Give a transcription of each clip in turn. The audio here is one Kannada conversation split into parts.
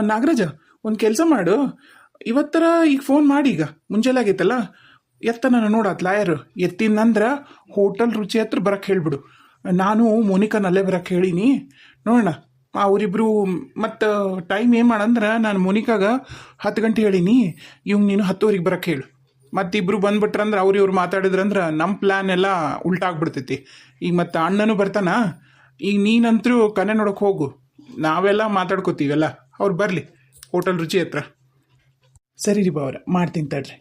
ನಾಗರಾಜ, ಒಂದು ಕೆಲಸ ಮಾಡು. ಇವತ್ತರ ಈಗ ಫೋನ್ ಮಾಡಿ ಈಗ. ಮುಂಜಾನೆ ಆಗೈತಲ್ಲ? ಎತ್ತ ನಾನು ನೋಡತ್ ಲಾಯರ್. ಎತ್ತಿನಂದ್ರೆ ಹೋಟೆಲ್ ರುಚಿ ಹತ್ರ ಬರಕ್ಕೆ ಹೇಳ್ಬಿಡು. ನಾನು ಮೋನಿಕನ್ ಅಲ್ಲೇ ಬರಕ್ಕೆ ಹೇಳಿನಿ. ನೋಡೋಣ. ಅವರಿಬ್ರು ಮತ್ತು ಟೈಮ್ ಏನು ಮಾಡಂದ್ರೆ ನಾನು ಮೋನಿಕಾಗ ಹತ್ತು ಗಂಟೆ ಹೇಳಿನಿ. ಇವ್ ನೀನು ಹತ್ತುವರೆಗೆ ಬರಕ್ಕೆ ಹೇಳು. ಮತ್ತಿಬ್ರು ಬಂದ್ಬಿಟ್ರಂದ್ರೆ ಅವ್ರು ಇವ್ರು ಮಾತಾಡಿದ್ರಂದ್ರೆ ನಮ್ಮ ಪ್ಲ್ಯಾನ್ ಎಲ್ಲ ಉಲ್ಟಾಗ್ಬಿಡ್ತೈತಿ ಈಗ ಮತ್ತು ಅಣ್ಣನೂ ಬರ್ತಾನ. ಈಗ ನೀನಂತರೂ ಕನೆ ನೋಡಕ್ಕೆ ಹೋಗು. ನಾವೆಲ್ಲ ಮಾತಾಡ್ಕೋತೀವಲ್ಲ? ಅವ್ರು ಬರಲಿ. ಹೋಟೆಲ್ ರುಚಿ ಹತ್ರ. ಸರಿ ರೀ ಬಾವರ ಮಾಡ್ತೀನಿ ತಡ್ರಿ.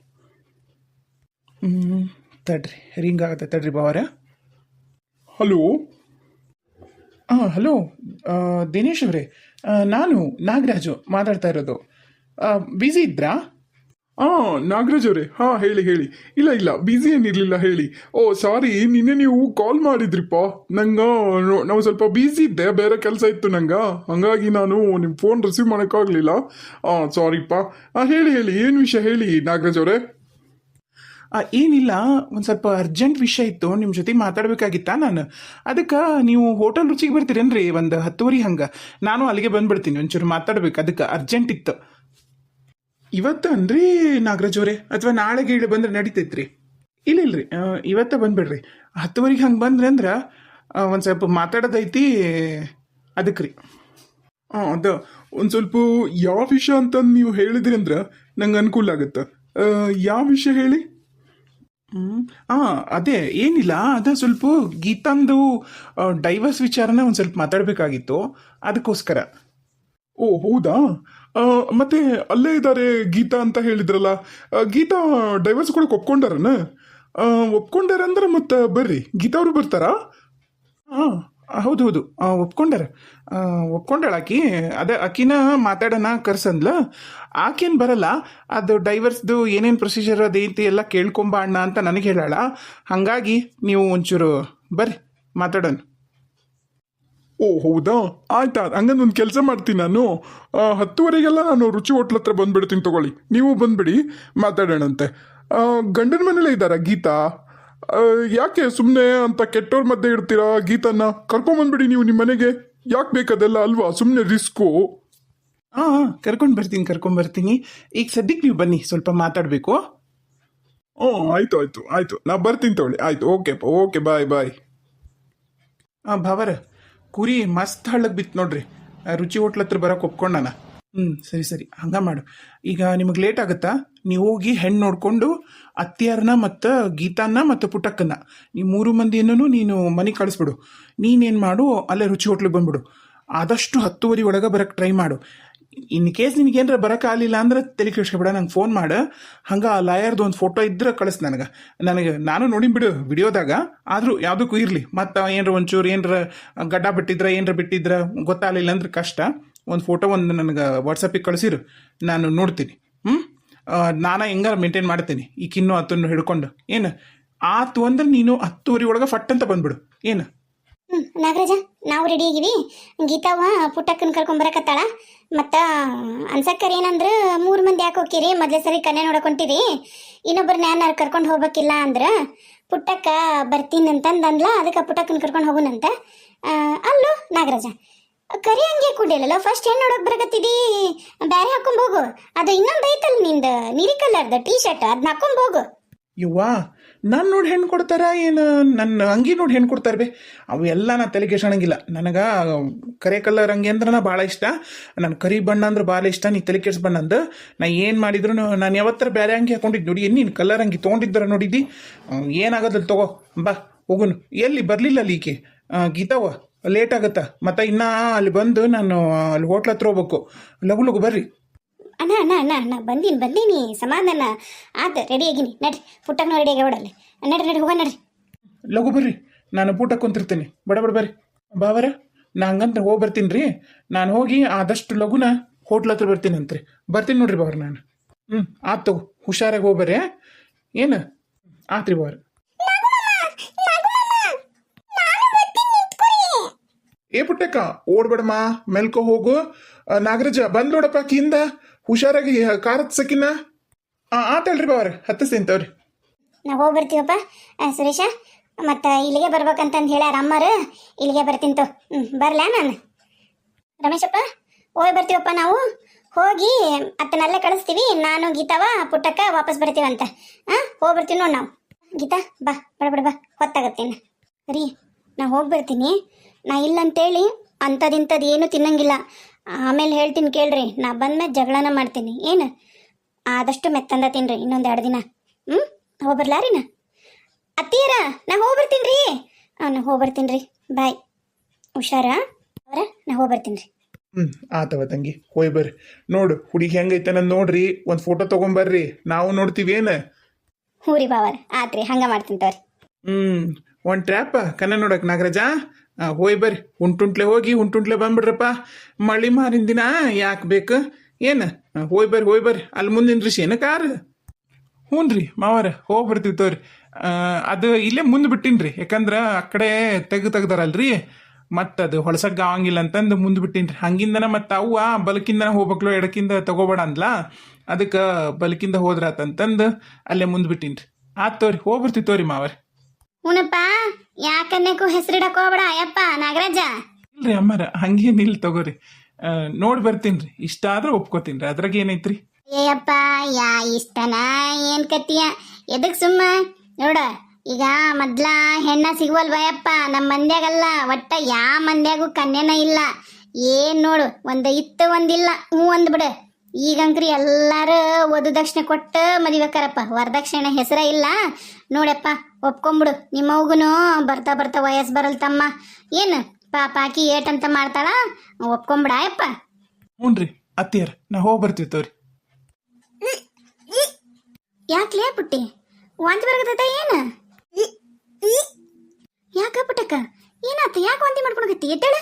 ಹ್ಞೂ ತಡ್ರಿ. ರಿಂಗ್ ಆಗುತ್ತೆ ತಡ್ರಿ ಬಾವರ ಹಲೋ? ಹಾಂ ಹಲೋ ದಿನೇಶ್ ಅವರೇ. ನಾನು ನಾಗರಾಜು ಮಾತಾಡ್ತಾ ಇರೋದು. ಬ್ಯುಸಿ ಇದ್ರಾ? ಹಾಂ ನಾಗರಾಜ್ ಅವರೇ ಹಾ ಹೇಳಿ ಹೇಳಿ. ಇಲ್ಲ ಇಲ್ಲ ಬ್ಯುಸಿ ಏನಿರಲಿಲ್ಲ ಹೇಳಿ. ಓ ಸಾರಿ ನಿನ್ನೆ ನೀವು ಕಾಲ್ ಮಾಡಿದ್ರಿಪ್ಪ. ನಂಗೆ ನಾವು ಸ್ವಲ್ಪ ಬ್ಯುಸಿ ಇದ್ದೆ ಬೇರೆ ಕೆಲಸ ಇತ್ತು ನಂಗೆ. ಹಂಗಾಗಿ ನಾನು ನಿಮ್ಮ ಫೋನ್ ರಿಸೀವ್ ಮಾಡೋಕ್ಕಾಗಲಿಲ್ಲ. ಹಾಂ ಸಾರಿಪ್ಪ ಹಾಂ ಹೇಳಿ ಹೇಳಿ ಏನು ವಿಷಯ ಹೇಳಿ ನಾಗರಾಜ್ ಅವರೇ? ಆ, ಏನಿಲ್ಲ ಒಂದು ಸ್ವಲ್ಪ ಅರ್ಜೆಂಟ್ ವಿಷಯ ಇತ್ತು ನಿಮ್ಮ ಜೊತೆ ಮಾತಾಡ್ಬೇಕಾಗಿತ್ತಾ ನಾನು? ಅದಕ್ಕೆ ನೀವು ಹೋಟೆಲ್ ರುಚಿಗೆ ಬರ್ತೀರೇನ್ರಿ ಒಂದು ಹತ್ತುವರೆ ಹಂಗೆ? ನಾನು ಅಲ್ಲಿಗೆ ಬಂದ್ಬಿಡ್ತೀನಿ ಒಂಚೂರು ಮಾತಾಡ್ಬೇಕು ಅದಕ್ಕೆ ಅರ್ಜೆಂಟ್ ಇತ್ತು. ಇವತ್ತು ಅಂದ್ರಿ ನಾಗರಾಜ್ ಅಥವಾ ನಾಳೆ ಗೀಳೆ ಬಂದ್ರೆ ನಡೀತೈತ್ರಿ? ಇಲ್ಲ, ಇಲ್ರಿ. ಇವತ್ತ ಬಂದ್ಬಿಡ್ರಿ. ಹತ್ತುವರೆಗೆ ಹಂಗೆ ಬಂದ್ರಿ ಅಂದ್ರೆ ಒಂದು ಸ್ವಲ್ಪ ಮಾತಾಡೋದೈತಿ ಅದಕ್ಕೆ ರೀ ಹಾಂ ಅದ, ಒಂದು ಸ್ವಲ್ಪ ಯಾವ ವಿಷಯ ಅಂತ ನೀವು ಹೇಳಿದ್ರಿ ಅಂದ್ರೆ ನಂಗೆ ಅನುಕೂಲ ಆಗುತ್ತೆ. ಯಾವ ವಿಷಯ ಹೇಳಿ? ಹ್ಮ್, ಆ, ಅದೇ, ಏನಿಲ್ಲ, ಅದ ಸ್ವಲ್ಪ ಗೀತಾಂದು ಡೈವರ್ಸ್ ವಿಚಾರನ ಒಂದು ಸ್ವಲ್ಪ ಮಾತಾಡಬೇಕಾಗಿತ್ತು. ಅದಕ್ಕೋಸ್ಕರ. ಓ, ಹೌದಾ? ಮತ್ತೆ ಅಲ್ಲೇ ಇದ್ದಾರೆ ಗೀತಾ ಅಂತ ಹೇಳಿದ್ರಲ್ಲ. ಗೀತಾ ಡೈವರ್ಸ್ ಕೂಡ ಒಪ್ಕೊಂಡಾರನ? ಒಪ್ಕೊಂಡಾರ ಅಂದ್ರೆ ಮತ್ತೆ ಬರ್ರಿ. ಗೀತಾ ಅವರು ಬರ್ತಾರಾ? ಹಾಂ, ಹೌದು ಹೌದು. ಒಪ್ಕೊಂಡಾರ. ಒಪ್ಕೊಂಡಾಳ ಆಕಿ. ಅದೇ, ಆಕಿನ ಮಾತಾಡೋಣ ಕರ್ಸಂದ್ಲ. ಆಕೇನು ಬರಲ್ಲ. ಅದು ಡೈವರ್ಸ್ದು ಏನೇನು ಪ್ರೊಸೀಜರ್ ಅದೈತಿ ಎಲ್ಲ ಕೇಳ್ಕೊಂಬ ಅಣ್ಣ ಅಂತ ನನಗೆ ಹೇಳಾಳ. ಹಾಗಾಗಿ ನೀವು ಒಂಚೂರು ಬರ್ರಿ, ಮಾತಾಡೋಣ. ಓ ಹೌದಾ? ಆಯ್ತಾ ಹಂಗಂದ್ ಒಂದು ಕೆಲಸ ಮಾಡ್ತೀನಿ ನಾನು. ಹತ್ತುವರೆಗೆಲ್ಲ ನಾನು ರುಚಿ ಹೋಟ್ಲ ಹತ್ರ ಬಂದ್ಬಿಡ್ತೀನಿ ತಗೊಳ್ಳಿ. ನೀವು ಬಂದ್ಬಿಡಿ ಮಾತಾಡೋಣಂತೆ. ಗಂಡನ ಮನೇಲೇ ಇದ್ದಾರಾ ಗೀತಾ? ಯಾಕೆ ಸುಮ್ಮನೆ ಅಂತ ಕೆಟ್ಟವ್ರ ಮಧ್ಯೆ ಇಡ್ತೀರಾ ಗೀತನ್ನ? ಕರ್ಕೊಂಬಂದ್ಬಿಡಿ ನೀವು ನಿಮ್ಮ ಮನೆಗೆ. ಯಾಕೆ ಬೇಕದೆಲ್ಲ ಅಲ್ವಾ ಸುಮ್ಮನೆ ರಿಸ್ಕು. ಹಾಂ ಹಾಂ ಕರ್ಕೊಂಡು ಬರ್ತೀನಿ ಕರ್ಕೊಂಡು ಬರ್ತೀನಿ. ಈಗ ಸದ್ಯಕ್ಕೆ ನೀವು ಬನ್ನಿ ಸ್ವಲ್ಪ ಮಾತಾಡಬೇಕು. ಹ್ಞೂ ಆಯ್ತು ಆಯ್ತು ಆಯ್ತು. ನಾ ಬರ್ತೀನಿ ತಗೊಳ್ಳಿ. ಆಯ್ತು ಓಕೆ ಓಕೆ ಬಾಯ್ ಬಾಯ್. ಹಾಂ ಭಾವರ ಕುರಿ ಮಸ್ತ್ ಹಳ್ಳಕ್ಕೆ ಬಿತ್ತು ನೋಡ್ರಿ. ರುಚಿ ಹೋಟ್ಲ್ ಹತ್ರ ಬರೋಕೆ ಒಪ್ಕೊಂಡಾನ. ಹ್ಞೂ ಸರಿ ಸರಿ. ಹಂಗ ಮಾಡು. ಈಗ ನಿಮಗೆ ಲೇಟ್ ಆಗುತ್ತಾ? ನೀವು ಹೋಗಿ ಹೆಣ್ಣು ನೋಡಿಕೊಂಡು ಅತ್ತಿಯಾರನ್ನ ಮತ್ತು ಗೀತಾನ್ನ ಮತ್ತು ಪುಟಕ್ಕನ್ನ, ಈ ಮೂರು ಮಂದಿಯನ್ನು ನೀನು ಮನೆಗೆ ಕಳಿಸ್ಬಿಡು. ನೀನೇನು ಮಾಡು, ಅಲ್ಲೇ ರುಚಿ ಹೋಟ್ಲಿಗೆ ಬಂದ್ಬಿಡು. ಆದಷ್ಟು ಹತ್ತುವರೆ ಒಳಗೆ ಬರೋಕ್ಕೆ ಟ್ರೈ ಮಾಡು. ಇನ್ ಕೇಸ್ ನಿನಗೇನಾರ ಬರೋಕ್ಕಾಗಲಿಲ್ಲ ಅಂದ್ರೆ ತಲೆ ಬಿಡ, ನಂಗೆ ಫೋನ್ ಮಾಡು. ಹಂಗೆ ಆ ಲಾಯರ್ದು ಒಂದು ಫೋಟೋ ಇದ್ರೆ ಕಳಿಸ್ ನನಗೆ. ನನಗೆ ನಾನು ನೋಡಿ ಬಿಡು ವಿಡಿಯೋದಾಗ, ಆದರೂ ಯಾವುದಕ್ಕೂ ಇರಲಿ. ಮತ್ತು ಏನರ ಒಂಚೂರು ಏನರ ಗಡ್ಡ ಬಿಟ್ಟಿದ್ರೆ, ಏನರ ಬಿಟ್ಟಿದ್ರೆ ಗೊತ್ತಾಗಲಿಲ್ಲ ಅಂದ್ರೆ ಕಷ್ಟ. ಒಂದು ಫೋಟೋ ಒಂದು ನನಗೆ ವಾಟ್ಸಪ್ಪಿಗೆ ಕಳಿಸಿರು. ನಾನು ನೋಡ್ತೀನಿ. ಹ್ಞೂ ನಾನು ಹೆಂಗಾರ ಮೇಂಟೈನ್ ಮಾಡ್ತೀನಿ. ಈ ಅತ್ತನ್ನು ಹಿಡ್ಕೊಂಡು. ಏನು? ಆತು ಅಂದ್ರೆ ನೀನು ಹತ್ತುವರೆ ಒಳಗೆ ಫಟ್ ಅಂತ ಬಂದ್ಬಿಡು. ಏನು? ಹ್ಞೂ ನಾಗರಾಜ, ನಾವು ರೆಡಿ ಆಗಿವಿ. ಗೀತಾವ ಪುಟ್ಟಕ್ಕನ ಕರ್ಕೊಂಬರಕತ್ತಾಳ ಮತ್ತು, ಅನ್ಸಕ್ಕರ್ ಏನಂದ್ರೆ ಮೂರು ಮಂದಿ ಯಾಕೆ ಹೋಕಿರಿ ಮೊದಲೇ ಸರಿ ಕನ್ಯಾ ನೋಡಕೊಂಟಿರಿ ಇನ್ನೊಬ್ಬರನ್ನ ಯಾರು ಕರ್ಕೊಂಡು ಹೋಗ್ಬೇಕಿಲ್ಲ ಅಂದ್ರೆ ಪುಟ್ಟಕ್ಕ ಬರ್ತೀನಿ ಅಂತಂದು ಅದಕ್ಕೆ ಪುಟ್ಟಕ್ಕನ ಕರ್ಕೊಂಡು ಹೋಗುನಂತ. ಅಲ್ಲೋ, ನಾಗರಾಜ, ಕರಿ ಹಂಗೆ ಕುಡಿಯಲ್ಲ ಫಸ್ಟ್ ಏನು ನೋಡಕ್ ಬರಕತ್ತಿದಿ. ಬ್ಯಾರೆ ಹೋಗು. ಅದು ಇನ್ನೊಂದು ಐತಲ್ಲ ನಿಂದ, ನೀಲಿ ಕಲರ್ದ ಟೀ ಶರ್ಟ್ ಅದ್ನ ಹಾಕೊಂಡ್ ಹೋಗು. ಯವ್ವಾ ನಾನು ನೋಡಿ ಹೆಣ್ಣು ಕೊಡ್ತಾರ ಏನು? ನನ್ನ ಅಂಗಿ ನೋಡಿ ಹೆಣ್ಣು ಕೊಡ್ತಾರೆ ಬೇ. ಎಲ್ಲ ನಾ ತಲೆ ಕೆಡ್ಸೋಣಂಗಿಲ್ಲ ನನಗೆ ಕರೆ ಕಲರ್ ಅಂಗಿ ಅಂದ್ರೆ ಭಾಳ ಇಷ್ಟ. ನನ್ನ ಕರಿ ಬಣ್ಣ ಅಂದ್ರೆ ಭಾಳ ಇಷ್ಟ. ನೀ ತಲೆ ಕೆಡ್ಸ್ಬಣ್ಣ ಅಂದು. ನಾ ಏನು ಮಾಡಿದ್ರು ನಾನು ಯಾವತ್ತರ ಬೇರೆ ಅಂಗಿ ಹಾಕೊಂಡಿದ್ದು ನೋಡಿ. ನೀನು ಕಲರ್ ಅಂಗಿ ತೊಗೊಂಡಿದ್ದರ ನೋಡಿದ್ದಿ? ಏನಾಗೋದಿಲ್ಲ ತಗೋ. ಬಾ, ಹೋಗುನು. ಎಲ್ಲಿ ಬರಲಿಲ್ಲ ಅಲ್ಲಿ ಈಕೆ? ಗೀತಾವ, ಲೇಟ್ ಆಗುತ್ತಾ? ಮತ್ತು ಇನ್ನೂ ಅಲ್ಲಿ ಬಂದು ನಾನು ಅಲ್ಲಿ ಹೋಟ್ಲ್ ಹತ್ರ ಹೋಗ್ಬೇಕು. ಲಗು ಲಗು ಬರ್ರಿ. ಅಣ್ಣ ಅಣ್ಣ ಅಣ್ಣ ಅಣ್ಣ, ಬಂದೀನಿ ಬಂದೀನಿ. ಸಮಾಧಾನ. ಆತ ರೆಡಿ ಆಗಿನಿ. ನಡ್ರಿ ಪುಟ್ಟಕ್ಕನ ರೆಡಿ ಆಗ್ಯಾವಡಲ್ಲಿ ನಡ್ರಿ ನಡ್ರಿ ಹೋಗ ನಡ್ರಿ. ಲಘು ಬರ್ರಿ. ನಾನು ಪುಟ್ಟಕ್ಕೆ ಕುಂತಿರ್ತೀನಿ. ಬಡ ಬಡ, ಬರ್ರಿ. ಬಾವರ, ನಾ ಹಂಗಂತ ಹೋಗಿ ಬರ್ತೀನಿ ರೀ ನಾನು ಹೋಗಿ ಆದಷ್ಟು ಲಘುನ ಹೋಟ್ಲ್ ಹತ್ರ ಬರ್ತೀನಿ ಅಂತ್ರಿ. ಬರ್ತೀನಿ ನೋಡ್ರಿ ಬಾವ್ರ ನಾನು. ಹ್ಞೂ ಆತು ತಗೋ. ಹುಷಾರಾಗಿ ಹೋಗ್ಬರ್ರಿ ಏನು? ಆತ್ರಿ ಬಾವ್ರ. ಏ ಪುಟ್ಟಕ್ಕ, ಓಡ್ಬೇಡಮ್ಮ. ಮೆಲ್ಕೋ ಹೋಗು. ನಾಗರಾಜ, ಬಂದ್ ನೋಡಪ್ಪ ಕಿಂದ ಹುಷಾರಾಗಿ ಕಾರ್ ಹತ್ಸಕಿನ ಆತಲ್ರಿ ಬಾವ್ರಿ ಹತ್ತಿಸ್ತೀನಿ ತವ್ರಿ ನಾವು ಹೋಗಿ ಬರ್ತೀವಪ್ಪ ಆ, ಸುರೇಶ ಮತ್ತು ಇಲ್ಲಿಗೆ ಬರ್ಬೇಕಂತಂದು ಹೇಳ್ಯಾರ ಅಮ್ಮರು. ಇಲ್ಲಿಗೆ ಬರ್ತೀನಿ ತೋ ಹ್ಞೂ ಬರಲಾ ನಾನು? ರಮೇಶಪ್ಪ ಹೋಗಿ ಬರ್ತೀವಪ್ಪ ನಾವು. ಹೋಗಿ ಅತ್ತನಲ್ಲೇ ಕಳಿಸ್ತೀವಿ. ನಾನು ಗೀತಾವ ಪುಟ್ಟಕ್ಕ ವಾಪಸ್ ಬರ್ತೀವಂತ. ಹಾ ಹೋಗ್ಬರ್ತೀವಿ ನೋಡ್ ನಾವು. ಗೀತಾ ಬಾ ಬಡ ಬಡ ಬಾ ಹೊತ್ತಾಗತ್ತೇನು ರೀ ನಾ ಹೋಗ್ಬರ್ತೀನಿ. ನಾ ಇಲ್ಲ ಅಂತೇಳಿ ಅಂಥದಿಂಥದ್ದು ಏನು ತಿನ್ನಂಗಿಲ್ಲ. ಆಮೇಲೆ ಹೇಳ್ತೀನಿ ಕೇಳ್ರಿ ನಾ ಬಂದ್ಮೇಲೆ ಜಗಳನ ಮಾಡ್ತೀನಿ ಏನು? ಆದಷ್ಟು ಮೆತ್ತಂದ ತಿನ್ರಿ ಇನ್ನೊಂದು ಎರಡು ದಿನ. ಹ್ಞೂ ಹೋಗ್ಬರ್ಲಾರಿ ನಾ? ಅತ್ತೀರ ನಾ ಹೋಗ್ಬರ್ತೀನಿ ರೀ. ನಾ ಹೋಗ್ಬರ್ತೀನಿ ರೀ. ಬಾಯ್. ಹುಷಾರ? ಅವರ ನಾ ಹೋಗ್ಬರ್ತೀನಿ ರೀ. ಹ್ಞೂ ಆತವ ತಂಗಿ ಹೋಯ್ ಬರ್ರಿ. ನೋಡು ಹುಡುಗಿ ಹೆಂಗೈತೆ ನಾನು ನೋಡ್ರಿ ಒಂದು ಫೋಟೋ ತೊಗೊಂಬರ್ರಿ. ನಾವು ನೋಡ್ತೀವಿ ಏನು? ಹ್ಞೂ ರೀ ಬಾವರ್ ಆತ್ರಿ ಹಂಗೆ ಮಾಡ್ತೀನಿ ತಗೋರಿ. ಹ್ಞೂ ಒಂದು ಟ್ರ್ಯಾಪ ಕನ್ನ ನೋಡಕ್ ನಾಗರಾಜ. ಹೋಯ್ ಬರ್ರಿ ಉಂಟುಂಟ್ಲೆ ಹೋಗಿ ಉಂಟುಂಟ್ಲೆ ಬಂದ್ಬಿಡ್ರಪ್ಪ. ಮಳಿ ಮಾರಿನ ದಿನ, ಯಾಕೆ ಬೇಕು? ಏನು? ಹೋಯ್ ಬರ್ರಿ ಹೋಯ್ ಬರ್ರಿ. ಅಲ್ಲಿ ಮುಂದಿನ ಋಷಿ ಏನ ಕಾರ್ ಹ್ಞೂ ರೀ ಮಾವರ, ಹೋಗಿ ತೋರಿ. ಅದು ಇಲ್ಲೇ ಮುಂದೆ ಬಿಟ್ಟಿನ್ರಿ, ಯಾಕಂದ್ರೆ ಆ ಕಡೆ ತೆಗ್ದು ತೆಗ್ದಾರಲ್ರಿ. ಮತ್ತು ಅದು ಹೊಳಸಕ್ಕೆ ಆಗಂಗಿಲ್ಲ ಅಂತಂದು ಮುಂದೆ ಬಿಟ್ಟಿನ್ರಿ. ಹಂಗಿಂದನ ಮತ್ತು ಅವ್ವ ಬಲಕಿಂದನ ಹೋಗ್ಬೇಕಲ್ಲ ಎಡಕಿಂದ ತಗೋಬೇಡ ಅಂದ್ಲ. ಅದಕ್ಕೆ ಬಲಕಿಂದ ಹೋದ್ರಾತಂತಂದು ಅಲ್ಲೇ ಮುಂದೆ ರೀ ಆತು ತೋರಿ, ಹೋಗಿ ತೋರಿ ಮಾವರ್. ಹ್ಞೂನಪ್ಪ ಯಾಕನ್ನೇಕು ಹೆಸರಿಡಕ್ ಹೋಗ್ಬೇಡ ಯಪ್ಪ ನಾಗರಾಜ. ಇಲ್ರಿ ಅಮ್ಮಾರ ಹಂಗೇನಿಲ್ಲ ತಗೋರಿ. ಆ, ನೋಡ್ ಬರ್ತೀನಿ ಇಷ್ಟ ಆದ್ರೆ ಒಪ್ಕೋತೀನಿ ರೀ ಅದ್ರಾಗ ಏನೈತ್ರಿ? ಏಯಪ್ಪ ಯಾ ಇಷ್ಟನ ಏನ್ ಕತ್ತಿಯ? ಎದಕ್ ಸುಮ್ಮ? ನೋಡ ಈಗ ಮೊದ್ಲ ಹೆಣ್ಣ ಸಿಗುವಲ್ವಯಪ್ಪ ನಮ್ಮ ಮಂದ್ಯಾಗಲ್ಲ ಒಟ್ಟ ಯಾ ಮಂದ್ಯಾಗೂ ಕನ್ಯನ ಇಲ್ಲ. ಏನ್ ನೋಡು ಒಂದ ಇತ್ತು ಒಂದಿಲ್ಲ ಹ್ಞೂ ಅಂದ್ಬಿಡು ಈಗಂಕ್ರಿ ಎಲ್ಲಾರು ವಧು ದಕ್ಷಿಣೆ ಕೊಟ್ಟು ಮದಿಬೇಕಾರಪ್ಪ ವರದಕ್ಷಿಣೆ ಹೆಸರ ಇಲ್ಲ. ನೋಡಪ್ಪ. ಒಪ್ಕೊಂಬಿಡು. ನಿಮ್ಮವ್ಗೂ ಬರ್ತಾ ಬರ್ತಾ ವಯಸ್ಸು ಬರಲ್ ತಮ್ಮ ಏನು? ಪಾಪ ಆಕಿ ಏಟಂತ ಮಾಡ್ತಾಳ? ಒಪ್ಕೊಂಬಿಡಾಯಪ್ಪ ಹ್ಞೂ ರೀ ಅತ್ತಿಯರ್ ನಾ ಹೋಗಿ ಬರ್ತೀವಿ ತೋರಿ. ಯಾಕ್ಲೇ ಪುಟ್ಟಿ? ವಾಂತಿ ಬರಕತ್ತ ಏನು? ಯಾಕ ಪುಟ್ಟಕ್ಕ? ಏನಾತ? ಯಾಕೆ ವಾಂತಿ ಮಾಡ್ಕೊಳಕತ್ತಿ? ಎದ್ದೇಳ.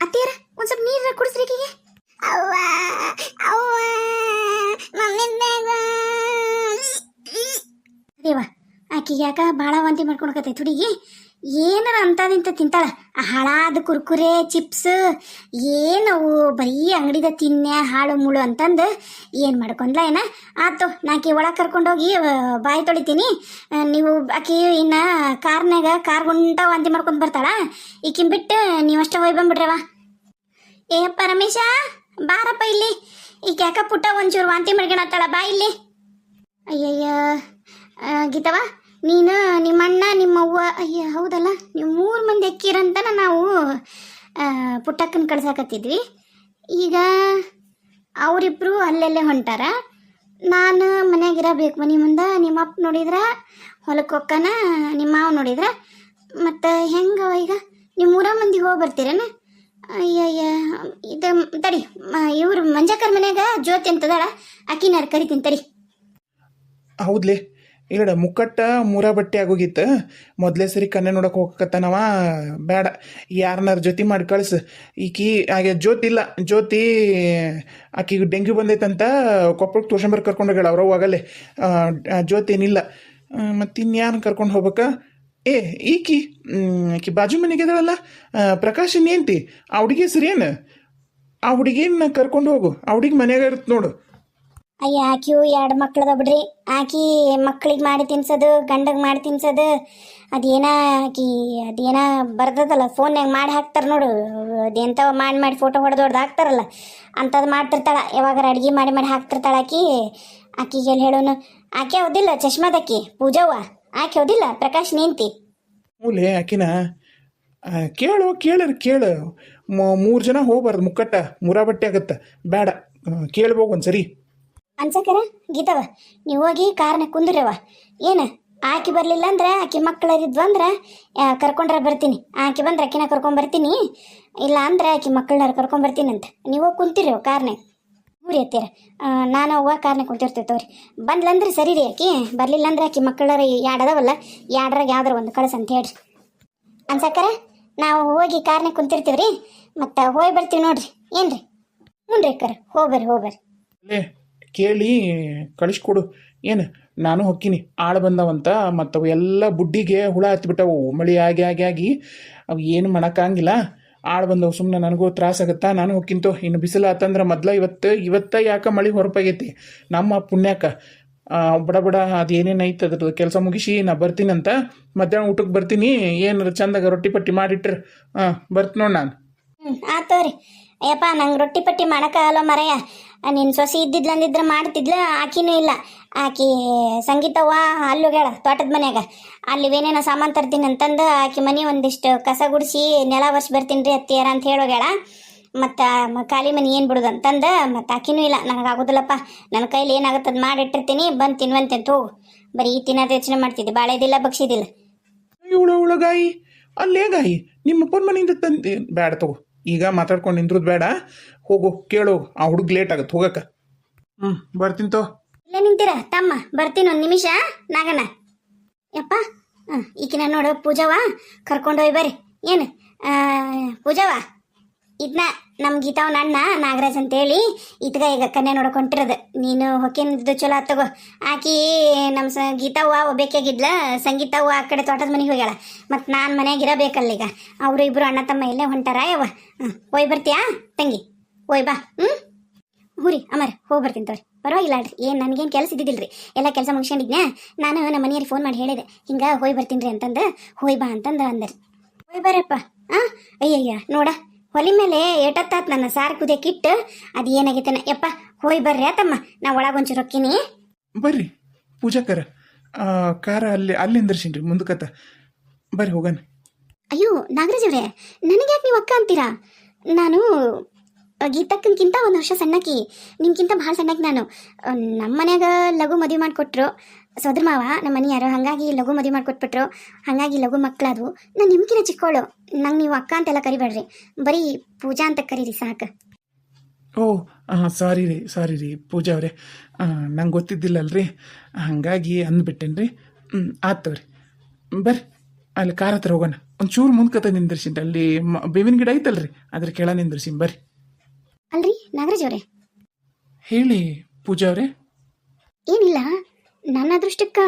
ಅತ್ತಿಯರ ಒಂದ್ ಸ್ವಲ್ಪ ನೀರ ಕುಡಿಸ್ರಿ ಅವ್ವ ದೇವ ಆಕಿಗೆ ಯಾಕ ಭಾಳ ವಾಂತಿ ಮಾಡ್ಕೊಳಕತ್ತೈತಿ ಹುಡುಗಿ? ಏನಾರ ಅಂತದಿಂತ ತಿಂತಾಳ. ಹಾಳಾದ ಕುರ್ಕುರೆ, ಚಿಪ್ಸ್ ಏನವು ಬರೀ ಅಂಗಡಿದ ತಿನ್ನೆ ಹಾಳು ಮುಳು ಅಂತಂದು ಏನು ಮಾಡ್ಕೊಂಡ್ಲ ಏನ? ಆತು, ನಾಕಿ ಒಳಗೆ ಕರ್ಕೊಂಡೋಗಿ ಬಾಯಿ ತೊಳಿತೀನಿ. ನೀವು ಆಕಿ ಇನ್ನ ಕಾರ್ನಾಗ ಕಾರ್ ಗುಂಟ ವಾಂತಿ ಮಾಡ್ಕೊಂಡು ಬರ್ತಾಳ. ಈಕಿನ್ ಬಿಟ್ಟು ನೀವಷ್ಟ ಹೋಗಿ ಬಂದ್ಬಿಡ್ರವ ಏ ಪರಮೇಶ ಬಾರಪ್ಪ ಇಲ್ಲಿ. ಈಗ ಯಾಕ ಪುಟ್ಟ ಒಂಚೂರು ವಾಂತಿ ಮಾಡ್ಕೊಳತ್ತಾಳ ಬಾ ಇಲ್ಲಿ. ಅಯ್ಯಯ್ಯ. ಗೀತವ? ನೀನು ನಿಮ್ಮ ನಿಮ್ಮವ್ವ, ಅಯ್ಯ, ಹೌದಲ್ಲ? ನೀವು ಮೂರು ಮಂದಿ ಅಕ್ಕಿರಂತನ ನಾವು ಪುಟ್ಟಕ್ಕನ ಕಳ್ಸಾಕತ್ತಿದ್ವಿ. ಈಗ ಅವರಿಬ್ರು ಅಲ್ಲೆಲ್ಲೇ ಹೊಂಟಾರ. ನಾನು ಮನೆಯಾಗಿರಬೇಕು. ಮನೆ ಮುಂದೆ ನಿಮ್ಮ ಅಪ್ಪ ನೋಡಿದ್ರ ಹೊಲಕ್ಕೆ ಹೊಕ್ಕನ ನಿಮ್ಮ ಮಾವ ನೋಡಿದ್ರ. ಮತ್ತು ಹೆಂಗೆ ಈಗ? ನೀವು ಮೂರ ಮಂದಿ ಹೋಗಿ ಬರ್ತೀರೇನ? ಅಯ್ಯಯ್ಯ, ಇದು, ತಡಿ ಇವ್ರು ಮಂಜಕ್ಕರ ಮನೆಯಾಗ ಜ್ಯೋತಿ ಅಂತದಾಳ ಅಕ್ಕಿನಾರು ಕರಿತೀನಿ, ತಡಿ. ಹೌದ್ಲೆ. ಇಲ್ಲಡ ಮುಕ್ಕಟ್ಟ ಮೂರ ಬಟ್ಟೆ ಆಗೋಗಿತ್ತು. ಮೊದಲೇ ಸರಿ ಕನ್ನೆ ನೋಡಕ್ಕೆ ಹೋಗಕತ್ತಾನವ. ಬೇಡ ಯಾರನ್ನಾರ ಜೊತೆ ಮಾಡಿ ಕಳ್ಸು. ಈಕಿ ಹಾಗೆ ಜ್ಯೋತಿ ಇಲ್ಲ. ಜ್ಯೋತಿ ಆಕಿಗೆ ಡೆಂಗ್ಯೂ ಬಂದೈತಂತ ಕೊಪ್ಪಳಕ್ಕೆ ತೋರ್ಸಂಬರ್ ಕರ್ಕೊಂಡು ಹೋಗ್ಯಾಳ ಅವ್ರ ಹೋಗಲ್ಲೇ. ಜ್ಯೋತಿ ಏನಿಲ್ಲ. ಮತ್ತು ಇನ್ಯಾರನ್ನ ಕರ್ಕೊಂಡು ಹೋಗ್ಬೇಕ? ಏ ಈಕಿ ಆಕಿ ಬಾಜು ಮನೆಗೆ ಇದಾಳಲ್ಲ? ಆ, ಪ್ರಕಾಶ್ ಏನ್ತಿ ಆ ಹುಡುಗಿ ಸರಿ ಏನು? ಆ ಹುಡುಗಿನ ಕರ್ಕೊಂಡು ಹೋಗು. ಆ ಹುಡುಗಿ ಮನೆಯಾಗ ಇರುತ್ತೆ ನೋಡು. ಅಯ್ಯ, ಆಕಿಯು ಎರಡು ಮಕ್ಳದ ಬಿಡ್ರಿ. ಆಕಿ ಮಕ್ಳಿಗೆ ಮಾಡಿ ತಿನ್ಸೋದು, ಗಂಡಗೆ ಮಾಡಿ ತಿನ್ಸೋದು. ಅದೇನ ಆಕಿ, ಅದೇನ ಬರ್ದದಲ್ಲ ಫೋನ್ಯಾಗ ಮಾಡಿ ಹಾಕ್ತಾರೆ ನೋಡು. ಅದೆಂಥವ ಮಾಡಿ ಮಾಡಿ ಫೋಟೋ ಹೊಡೆದು ಹೊಡೆದು ಹಾಕ್ತಾರಲ್ಲ ಅಂಥದ್ದು ಮಾಡ್ತಿರ್ತಾಳೆ. ಯಾವಾಗಾರ ಅಡ್ಗೆ ಮಾಡಿ ಮಾಡಿ ಹಾಕ್ತಿರ್ತಾಳೆ ಆಕಿ. ಆಕಿಗೆ ಎಲ್ಲಿ ಹೇಳೋನು? ಆಕೆ ಹೌದಿಲ್ಲ ಚಶ್ಮಾದಕ್ಕಿ ಪೂಜವ್ವ. ಆಕೆ ಹೌದಿಲ್ಲ, ಪ್ರಕಾಶ್ ನಿಂತಿ. ಮೂಲೆ ಆಕಿನ ಕೇಳು ಕೇಳರ್ ಕೇಳು. ಮೂರು ಜನ ಹೋಗ್ಬಾರ್ದು, ಮುಕ್ಕಟ್ಟ ಮೂರ ಬಟ್ಟೆ ಆಗತ್ತ. ಬೇಡ ಕೇಳ್ಬೋಗು ಒಂದ್ಸರಿ. ಅನ್ಸಕರ ಗೀತವ, ನೀವು ಹೋಗಿ ಕಾರ್ನ ಕುಂದ್ರವ ಏನು, ಆಕಿ ಬರಲಿಲ್ಲ ಅಂದ್ರೆ ಆಕಿ ಮಕ್ಕಳರಿದ್ವು ಅಂದ್ರೆ ಕರ್ಕೊಂಡ್ರೆ ಬರ್ತೀನಿ. ಆಕಿ ಬಂದ್ರೆ ಆಕಿನ ಕರ್ಕೊಂಡ್ ಬರ್ತೀನಿ. ಇಲ್ಲ ಅಂದ್ರೆ ಆಕಿ ಮಕ್ಕಳನ್ನ ಕರ್ಕೊಂಡ್ ಬರ್ತೀನಿ ಅಂತ. ನೀವು ಹೋಗಿ ಕುಂತಿರೋ ಕಾರ್ನಾಗ ಊರಿ ಹತ್ತಿರ ನಾನು ಅವ್ವ ಕಾರ್ನಾಗ ಕುಂತಿರ್ತೀವಿ ತೋರಿ ಬಂದ್ಲಂದ್ರೆ ಸರಿ ರೀ ಆಕಿ. ಬರಲಿಲ್ಲ ಅಂದ್ರೆ ಆಕಿ ಮಕ್ಕಳರ ಯಾಡದವಲ್ಲ ಯಾಡ್ರಾಗ ಯಾವ್ದಾರ ಒಂದು ಕಳಸ ಅಂತ ಹೇಳ್ರಿ. ಅನ್ಸಕರ ನಾವು ಹೋಗಿ ಕಾರ್ನಾಗ ಕುಂತಿರ್ತೀವಿ ರೀ ಮತ್ತು ಹೋಗಿ ಬರ್ತೀವಿ ನೋಡ್ರಿ. ಏನ್ರಿ? ಹ್ಞೂ ರೀ ಅಕ್ಕರ, ಹೋಗ್ಬರ್ರಿ ಹೋಗ್ಬರ್ರಿ. ಕೇಳಿ ಕಳಿಸ್ಕೊಡು. ಏನು, ನಾನು ಹೊಕ್ಕಿನಿ. ಆಳು ಬಂದವಂತ, ಮತ್ತು ಅವು ಎಲ್ಲ ಬುಡ್ಡಿಗೆ ಹುಳ ಹತ್ಬಿಟ್ಟವು. ಮಳೆ ಆಗಿ ಆಗಿ ಆಗಿ ಅವು ಏನು ಮಾಡೋಕ್ಕಾಗಿಲ್ಲ. ಆಳು ಬಂದವು. ಸುಮ್ಮನೆ ನನಗೂ ತ್ರಾಸಾಗತ್ತಾ ನಾನು ಹೊಕ್ಕಿಂತು ಇನ್ನು ಬಿಸಿಲು ಆತಂದ್ರೆ ಮೊದ್ಲು ಇವತ್ತು, ಇವತ್ತ ಯಾಕೆ ಮಳೆ ಹೊರಪಾಗೈತಿ? ನಮ್ಮ ಪುಣ್ಯಕ್ಕ. ಬಡ ಬಡ, ಅದು ಐತೆ ಅದ್ರದ್ದು ಕೆಲಸ ಮುಗಿಸಿ ನಾ ಬರ್ತೀನಂತ. ಮಧ್ಯಾಹ್ನ ಊಟಕ್ಕೆ ಬರ್ತೀನಿ. ಏನಾರ ಚಂದಾಗ ರೊಟ್ಟಿ ಪಟ್ಟಿ ಮಾಡಿಟ್ರೆ. ಹಾಂ ಬರ್ತೀನಿ ನೋಡಿ ನಾನು. ಹ್ಞೂ ಆತವ್ರಿ. ಅಯ್ಯಪ್ಪ, ನಂಗೆ ರೊಟ್ಟಿ ಪಟ್ಟಿ ಮಾಡೋಕ್ಕಾಗಲ್ಲ ಮರಯ್ಯ ನಿನ್ನ ಸೊಸೆ ಇದ್ದಿದ್ಲು ಅಂದಿದ್ರೆ ಮಾಡ್ತಿದ್ಲು, ಆಕಿನೂ ಇಲ್ಲ. ಆಕಿ ಸಂಗೀತವ್ವ ಅಲ್ಲಿ ಹೋಗ್ಯಾಳ ತೋಟದ ಮನ್ಯಾಗ. ಅಲ್ಲಿ ಏನೇನೋ ಸಾಮಾನು ತರ್ತೀನಿ ಅಂತಂದು ಆಕಿ ಮನೆ ಒಂದಿಷ್ಟು ಕಸ ಗುಡಿಸಿ ನೆಲ ವರ್ಷ ಬರ್ತೀನಿ ರೀ ಅತ್ತಿಯರ ಅಂತ ಹೇಳೋಗ್ಯಾಳ ಮತ್ತು ಖಾಲಿ ಮನೆ ಏನು ಬಿಡುದು ಅಂತಂದು, ಮತ್ತು ಆಕಿನೂ ಇಲ್ಲ. ನನಗಾಗೋದಿಲ್ಲಪ್ಪ ನನ್ನ ಕೈಲಿ ಏನಾಗುತ್ತದು ಮಾಡಿಟ್ಟಿರ್ತೀನಿ ಬಂದು ತಿನ್ವಂತೆ ಹೋಗು. ಬರೀ ತಿನ್ನೋದು ಯೋಚನೆ ಮಾಡ್ತಿದ್ದೆ. ಬಾಳೆದಿಲ್ಲ ಬಗ್ಸಿದಿಲ್ಲ ಅಲ್ಲೇ ಗಾಯಿ. ನಿಮ್ಮ ಅಪ್ಪನ ಮನೆಯಿಂದ ತಂದು ಬೇಡ ತಗೋ. ಈಗ ಮಾತಾಡ್ಕೊಂಡು ನಿಂದ್ರದ್ ಬೇಡ. ಹೋಗು, ಕೇಳು, ಆ ಹುಡುಗ ಲೇಟ್ ಆಗತ್ತೆ ಹೋಗಕ್ಕ. ಹ್ಞೂ ಬರ್ತೀನಿ ತೋ. ಇಲ್ಲೇ ನಿಂತೀರ? ತಮ್ಮ, ಬರ್ತೀನಿ ಒಂದು ನಿಮಿಷ. ನಾಗಣ್ಣ. ಯಪ್ಪ ಈಕಿನ ನೋಡು, ಪೂಜಾವ, ಕರ್ಕೊಂಡು ಬರ್ರಿ. ಏನು? ಪೂಜಾವ? ಇದನ್ನ ನಮ್ಮ ಗೀತಾವ್ ಅಣ್ಣ, ನಾಗರಾಜ್ ಅಂತೇಳಿ ಇದ್ಗ ಈಗ ಕನ್ಯಾ ನೋಡ್ಕೊಂಡಿರೋದು ನೀನು ಹೊಕ್ಕಿಂದು ಚಲೋ ತಗೋ. ಆಕಿ ನಮ್ಮ ಸ ಗೀತಾವ್ವ ಒಬ್ಬೇಕಾಗಿದ್ಲ ಸಂಗೀತವ್ವ ಆ ಕಡೆ ತೋಟದ ಮನೆಗೆ ಹೋಗ್ಯಾಳ. ಮತ್ತು ನಾನು ಮನೆಯಾಗ ಇರಬೇಕಲ್ಲ ಈಗ. ಅವರು ಇಬ್ಬರು ಅಣ್ಣ ತಮ್ಮ ಇಲ್ಲೇ ಹೊಂಟಾರ ಯಾವ ಹೋಯ್ ಬರ್ತೀಯಾ? ತಂಗಿ, ಹೋಯ್ ಬಾ. ಹ್ಞೂ ಹೂರಿ, ಅಮರ್, ಹೋಗಿ ಬರ್ತೀನಿ ತೋರಿ. ಪರವಾಗಿಲ್ಲ ಅಲ್ರಿ ಏನು, ನನಗೇನು ಕೆಲಸ ಇದ್ದಿದ್ದಿಲ್ರಿ. ಎಲ್ಲ ಕೆಲಸ ಮುಗಿಸ್ಕೊಂಡಿದ್ನ ನಾನು ನಮ್ಮ ಮನೆಯಲ್ಲಿ ಫೋನ್ ಮಾಡಿ ಹೇಳಿದೆ. ಹಿಂಗೆ ಹೋಯ್ ಬರ್ತೀನಿ ರೀ ಅಂತಂದು, ಹೋಯ್ ಬಾ ಅಂತಂದು ಅಂದರಿ. ಹೋಯ್ ಬರಪ್ಪ. ಹಾಂ ಅಯ್ಯಯ್ಯ, ನೋಡ. ಹೊಲಿ ಮೇಲೆ ಏಟತ್ತಾತ್ ನನ್ನ ಸಾರು ಕುದಿಯಕ್ಕಿಟ್ಟು ಅದು ಏನಾಗೈತನ ಯಪ್ಪ ಹೋಯ್ ಬರ್ರಿ ಆತಮ್ಮ ನಾ ಒಳಗೊಂಚೂರು ರೊಕ್ಕಿನಿ ಬರ್ರಿ ಪೂಜಾಕರ. ಕಾರ ಅಲ್ಲಿ ಅಲ್ಲಿ ನಿಂದ್ರಸಿನ್ರಿ ಮುಂದಕತ್ತ ಬರ್ರಿ ಹೋಗೋಣ. ಅಯ್ಯೋ ನಾಗರಾಜ್ ಅವರೇ ನನಗೆ ಯಾಕೆ ನೀವು ಅಕ್ಕ ಅಂತೀರಾ? ನಾನು ಗೀತಕ್ಕಿಂತ ಒಂದು ವರ್ಷ ಸಣ್ಣಕಿ ನಿಮ್ಗಿಂತ ಭಾಳ ಸಣ್ಣಕಿ ನಾನು. ನಮ್ಮ ಮನ್ಯಾಗ ಲಘು ಮದುವೆ ಮಾಡಿಕೊಟ್ರು. ಸೋದ್ರ ಮಾವ ನಮ್ಮ ಮನೆಯಾರು ಹಾಗಾಗಿ ಲಘು ಮದುವೆ ಮಾಡಿಕೊಟ್ಬಿಟ್ರು. ಹಾಗಾಗಿ ಲಘು ಮಕ್ಕಳದು ನಾನು ನಿಮ್ಗಿನ ಚಿಕ್ಕವಳು ನಂಗೆ ನೀವು ಅಕ್ಕ ಅಂತೆಲ್ಲ ಕರಿಬೇಡ್ರಿ. ಬರೀ ಪೂಜಾ ಅಂತ ಕರೀರಿ ಸಾಕು. ಓ ಸಾರಿ ರೀ ಸಾರಿ ರೀ ಪೂಜಾ ಅವರೇ. ನಂಗೆ ಗೊತ್ತಿದ್ದಿಲ್ಲಲ್ರಿ. ಹಾಗಾಗಿ ಅಂದ್ಬಿಟ್ಟೇನೆ ರೀ ಹ್ಞೂ ಆತವ್ರಿ ಬರ್ರಿ ಅಲ್ಲಿ ಕಾರ್ ಹತ್ರ ಹೋಗೋಣ. ಒಂಚೂರು ಮುಂದ್ಕತ ನಿಂದ್ರಸಿನ್ರಿ. ಅಲ್ಲಿ ಮ- ಬೇವಿನ ಗಿಡ ಐತಲ್ರಿ. ಅದ್ರ ಕೆಳ ನಿಂದ್ರಸಿನ್ ಬರ್ರಿ. ಅಲ್ರಿ ನಾಗರಾಜ್ ಅವರೇ. ಹೇಳಿ ಪೂಜಾ ಅವರೇ. ಏನಿಲ್ಲ. ನನ್ನ ಅದೃಷ್ಟಕ್ಕೆ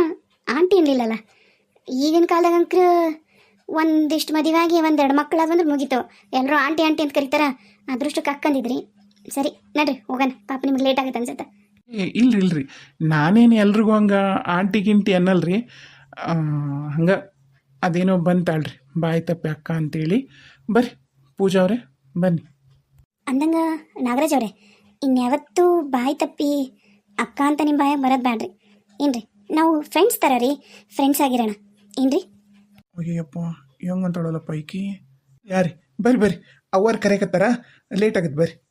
ಆಂಟಿ ಏನಿಲ್ಲಲ್ಲ ಈಗಿನ ಕಾಲದಾಗ ಅಂಕ್ರ ಒಂದಿಷ್ಟು ಮದುವೆ ಆಗಿ ಒಂದೆರಡು ಮಕ್ಕಳು ಅಂದ್ರೆ ಮುಗೀತು. ಎಲ್ಲರೂ ಆಂಟಿ ಆಂಟಿ ಅಂತ ಕರೀತಾರ. ಅದೃಷ್ಟಕ್ಕೆ ಅಕ್ಕಂದಿದ್ರಿ. ಸರಿ ನಡ್ರಿ ಹೋಗೋಣ. ಪಾಪ ನಿಮ್ಗೆ ಲೇಟ್ ಆಗುತ್ತೆ ಅನ್ಸುತ್ತೆ. ಇಲ್ರಿ ಇಲ್ರಿ. ನಾನೇನು ಎಲ್ರಿಗೂ ಹಂಗೆ ಆಂಟಿ ಗಿಂಟಿ ಅನ್ನಲ್ರಿ. ಹಂಗೆ ಅದೇನೋ ಬಂತಾಳ್ರಿ ಬಾಯಿ ತಪ್ಪಿ ಅಕ್ಕ ಅಂತೇಳಿ. ಬರ್ರಿ ಪೂಜಾ ಅವರೇ ಬನ್ನಿ. ಅಂದಂಗ ನಾಗರಾಜ್ ಅವರೇ ಇನ್ಯಾವತ್ತೂ ಬಾಯಿ ತಪ್ಪಿ ಅಕ್ಕ ಅಂತ ನಿಮ್ಮ ಬಾಯಾಗ ಬರೋದು ಬೇಡ್ರಿ ಏನ್ರಿ? ನಾವು ಫ್ರೆಂಡ್ಸ್ ಥರ ರೀ. ಫ್ರೆಂಡ್ಸ್ ಆಗಿರೋಣ. ಏನ್ರಿ? ಅಯ್ಯಪ್ಪ ಹೆಂಗಂತಾಳಲ್ಲ ಪೈಕಿ ಯಾರಿ ಬರ್ರಿ ಬರ್ರಿ. ಅವರ್ ಕರೆಕತ್ತಾರ ಲೇಟ್ ಆಗತ್ತೆ ಬರ್ರಿ.